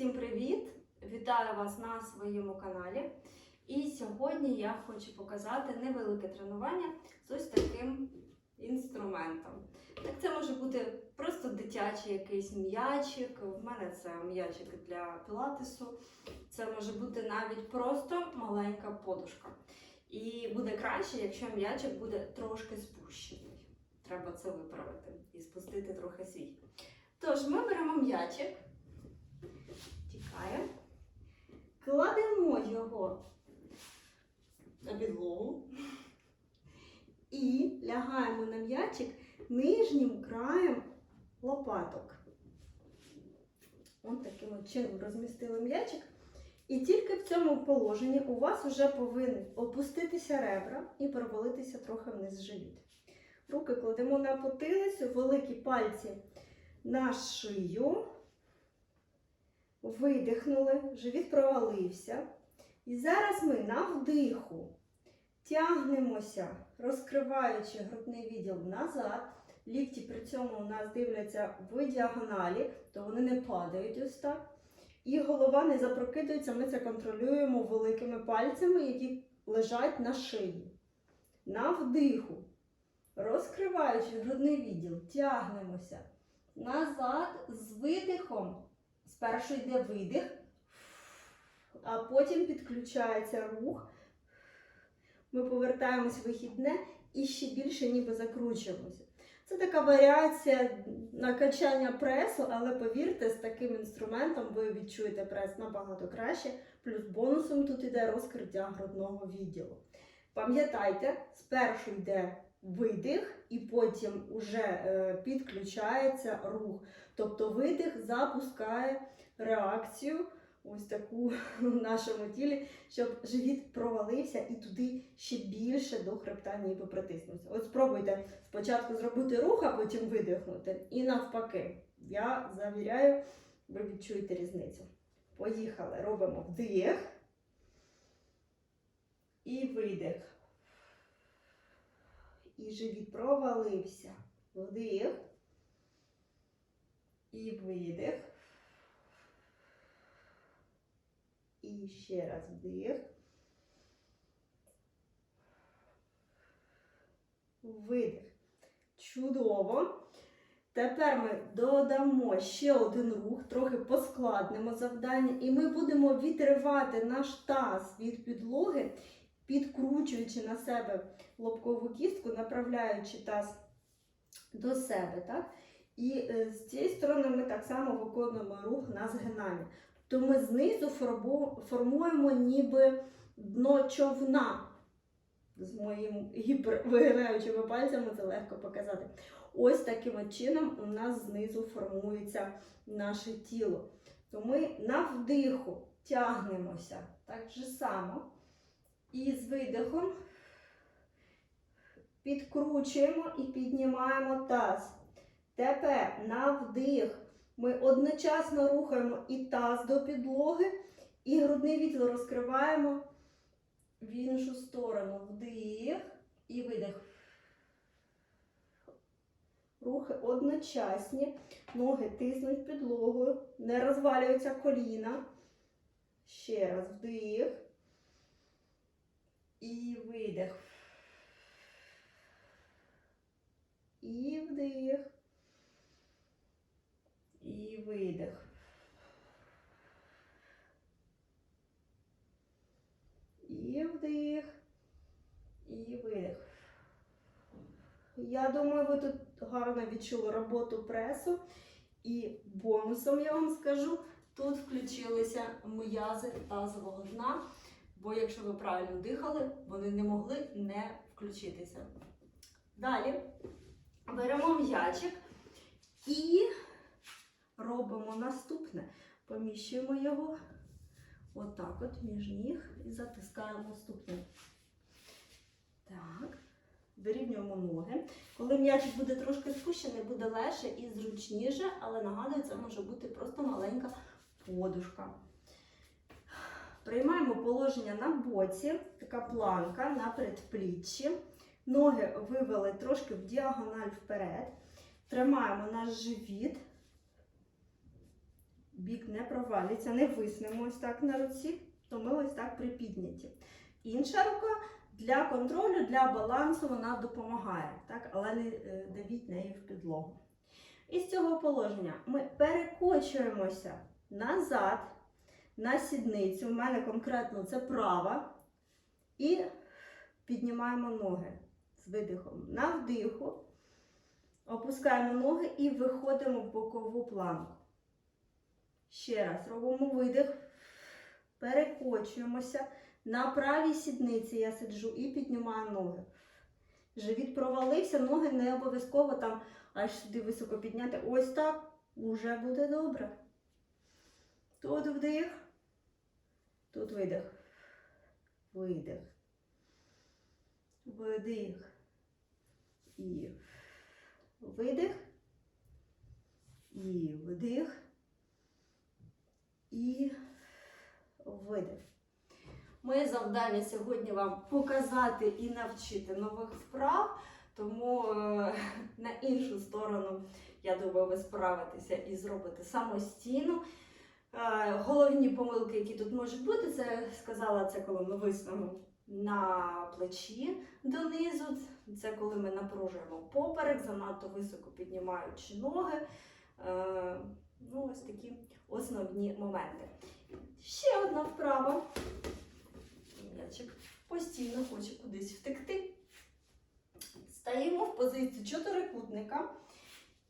Всім привіт! Вітаю вас на своєму каналі. І сьогодні я хочу показати невелике тренування з ось таким інструментом. Так, це може бути просто дитячий якийсь м'ячик. В мене це м'ячик для пілатесу. Це може бути навіть просто маленька подушка. І буде краще, якщо м'ячик буде трошки спущений. Треба це виправити і спустити трохи свій. Тож, ми беремо м'ячик, тікає, кладемо його на підлогу і лягаємо на м'ячик нижнім краєм лопаток. Ось таким чином розмістили м'ячик. І тільки в цьому положенні у вас вже повинні опуститися ребра і провалитися трохи вниз живіт. Руки кладемо на потилицю, великі пальці на шию. Видихнули, живіт провалився. І зараз ми на вдиху тягнемося, розкриваючи грудний відділ назад. Лікті при цьому у нас дивляться в діагоналі, то вони не падають ось так. І голова не запрокидується, ми це контролюємо великими пальцями, які лежать на шиї. На вдиху. Розкриваючи грудний відділ, тягнемося назад з видихом. Спершу йде видих, а потім підключається рух. Ми повертаємось вихідне і ще більше ніби закручуємося. Це така варіація накачання пресу, але повірте, з таким інструментом ви відчуєте прес набагато краще. Плюс бонусом тут йде розкриття грудного відділу. Пам'ятайте, спершу йде видих, і потім вже е, підключається рух. Тобто видих запускає реакцію, ось таку в нашому тілі, щоб живіт провалився і туди ще більше до хребта ніби притиснувся. От спробуйте спочатку зробити рух, а потім видихнути. І навпаки, я завіряю, ви відчуєте різницю. Поїхали, робимо вдих і видих. І живіт провалився. Вдих. І видих. І ще раз вдих. Видих. Чудово. Тепер ми додамо ще один рух, трохи поскладнимо завдання, і ми будемо відривати наш таз від підлоги, підкручуючи на себе лобкову кістку, направляючи таз до себе. Так? І е, з цієї сторони ми так само виконуємо рух на згинання. То ми знизу формуємо ніби дно човна. З моїм гіпервигинаючими пальцями це легко показати. Ось таким чином у нас знизу формується наше тіло. То ми на вдиху тягнемося так же само. І з видихом підкручуємо і піднімаємо таз. Тепер на вдих ми одночасно рухаємо і таз до підлоги, і грудний відділ розкриваємо в іншу сторону. Вдих і видих. Рухи одночасні, ноги тиснуть підлогою, не розвалюються коліна. Ще раз вдих. І видих. І вдих. І видих. І вдих. І видих. Я думаю, ви тут гарно відчули роботу пресу. І бонусом я вам скажу, тут включилися м'язи тазового дна. Бо якщо ви правильно дихали, вони не могли не включитися. Далі беремо м'ячик і робимо наступне. Поміщуємо його отак от між ніг і затискаємо ступню. Так, вирівнюємо ноги. Коли м'ячик буде трошки спущений, буде легше і зручніше, але нагадую, це може бути просто маленька подушка. Приймаємо положення на боці, така планка на передпліччі. Ноги вивели трошки в діагональ вперед. Тримаємо наш живіт. Бік не провалиться, не виснемо ось так на руці, то ми ось так припідняті. Інша рука для контролю, для балансу вона допомагає, так? але не е, давіть нею в підлогу. Із цього положення ми перекочуємося назад на сідницю. У мене конкретно це права. І піднімаємо ноги з видихом на вдиху. Опускаємо ноги і виходимо в бокову планку. Ще раз робимо видих, перекочуємося. На правій сідниці я сиджу і піднімаю ноги. Живіт провалився, ноги не обов'язково там аж сюди високо підняти. Ось так уже буде добре. Тут вдих, тут видих. Видих. Видих. І видих. І вдих. І видих. Моє завдання сьогодні вам показати і навчити нових вправ, тому е, на іншу сторону, я думаю, ви справитеся і зробите самостійно. Е, головні помилки, які тут можуть бути, це сказала це, коли ми виснемо на плечі донизу. Це коли ми напружуємо поперек, занадто високо піднімаючи ноги. Е, ну, ось такі основні моменти. Ще одна вправа. М'ячик постійно хоче кудись втекти. Стаємо в позицію чотирикутника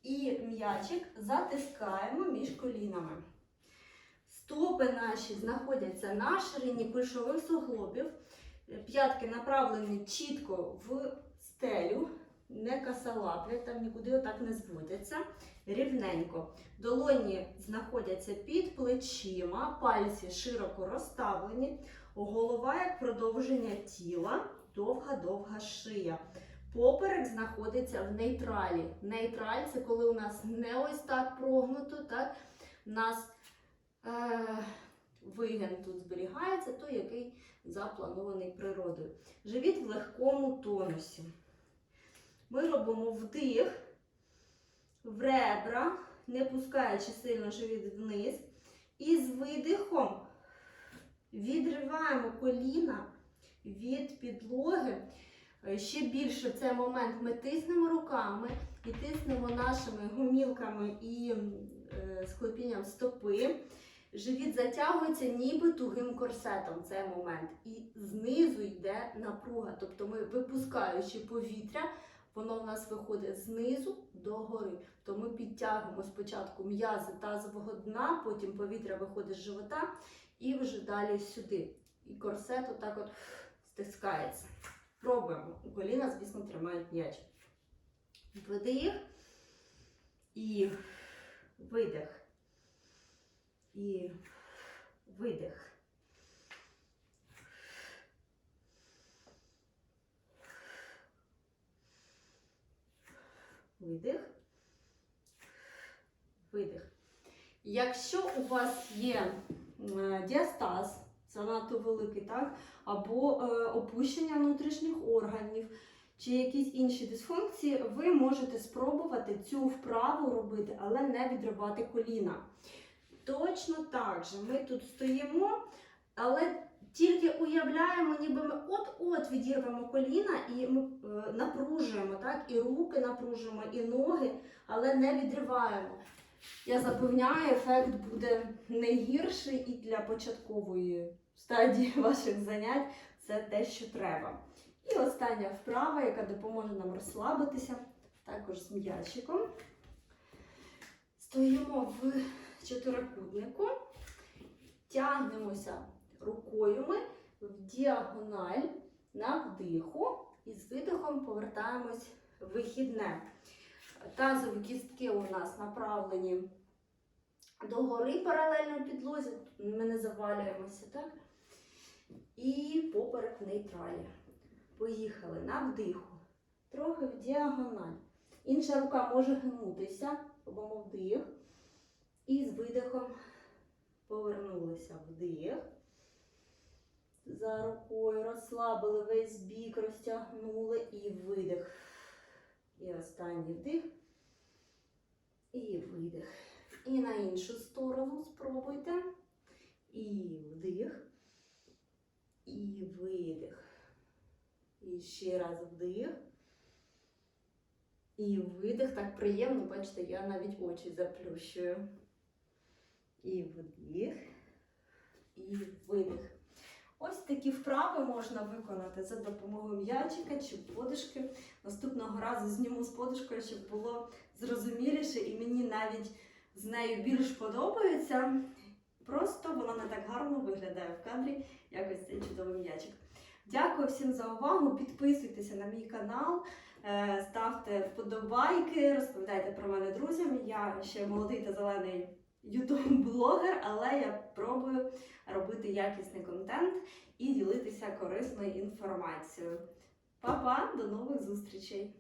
і м'ячик затискаємо між колінами. Стопи наші знаходяться на ширині кульшових суглобів. П'ятки направлені чітко в стелю, не касалаплять, там нікуди отак не зводяться. Рівненько. Долоні знаходяться під плечима, пальці широко розставлені, голова як продовження тіла, довга-довга шия. Поперек знаходиться в нейтралі. Нейтраль це коли у нас не ось так прогнуто, так? У нас е, вигін тут зберігається, той, який запланований природою. Живіт в легкому тонусі. Ми робимо вдих в ребра, не пускаючи сильно живіт вниз. І з видихом відриваємо коліна від підлоги. Е, Ще більше в цей момент ми тиснемо руками і тиснемо нашими гумілками і е, склепінням стопи. Живіт затягується ніби тугим корсетом в цей момент. І знизу йде напруга. Тобто ми, випускаючи повітря, воно в нас виходить знизу до гори. То ми підтягуємо спочатку м'язи тазового дна, потім повітря виходить з живота і вже далі сюди. І корсет отак от стискається. Пробуємо. У Коліна, звісно, тримають м'яч. Вдих і видих. І видих. Видих. Видих. Якщо у вас є е, діастаз, занадто великий, так? або е, опущення внутрішніх органів, чи якісь інші дисфункції, ви можете спробувати цю вправу робити, але не відривати коліна. Точно так же ми тут стоїмо, але тільки уявляємо, ніби ми от-от відірвемо коліна і ми е, напружуємо, так? і руки напружуємо, і ноги, але не відриваємо. Я запевняю, ефект буде не гірший і для початкової стадії ваших занять це те, що треба. І остання вправа, яка допоможе нам розслабитися, також з м'ячиком. Стоїмо в чотирикутнику, тягнемося рукою ми в діагональ на вдиху і з видихом повертаємось в вихідне. Тазові кістки у нас направлені догори паралельно підлозі, ми не завалюємося, так? І поперек нейтралі. Поїхали на вдиху. Трохи в діагональ. Інша рука може гнутися, робимо вдих. І з видихом повернулися вдих. За рукою розслабили весь бік, розтягнули і видих. І останній вдих. І видих. І на іншу сторону спробуйте. І вдих. І видих. І ще раз вдих. І видих. Так приємно, бачите, я навіть очі заплющую. І вдих. І видих. Ось такі вправи можна виконати за допомогою м'ячика чи подушки. Наступного разу зніму з подушкою, щоб було зрозуміліше, і мені навіть з нею більш подобається. Просто воно не так гарно виглядає в кадрі, як ось цей чудовий м'ячик. Дякую всім за увагу. Підписуйтеся на мій канал, е, ставте вподобайки, розповідайте про мене друзям. Я ще молодий та зелений ютуб-блогер, але я пробую робити якісний контент і ділитися корисною інформацією. Па-па, до нових зустрічей!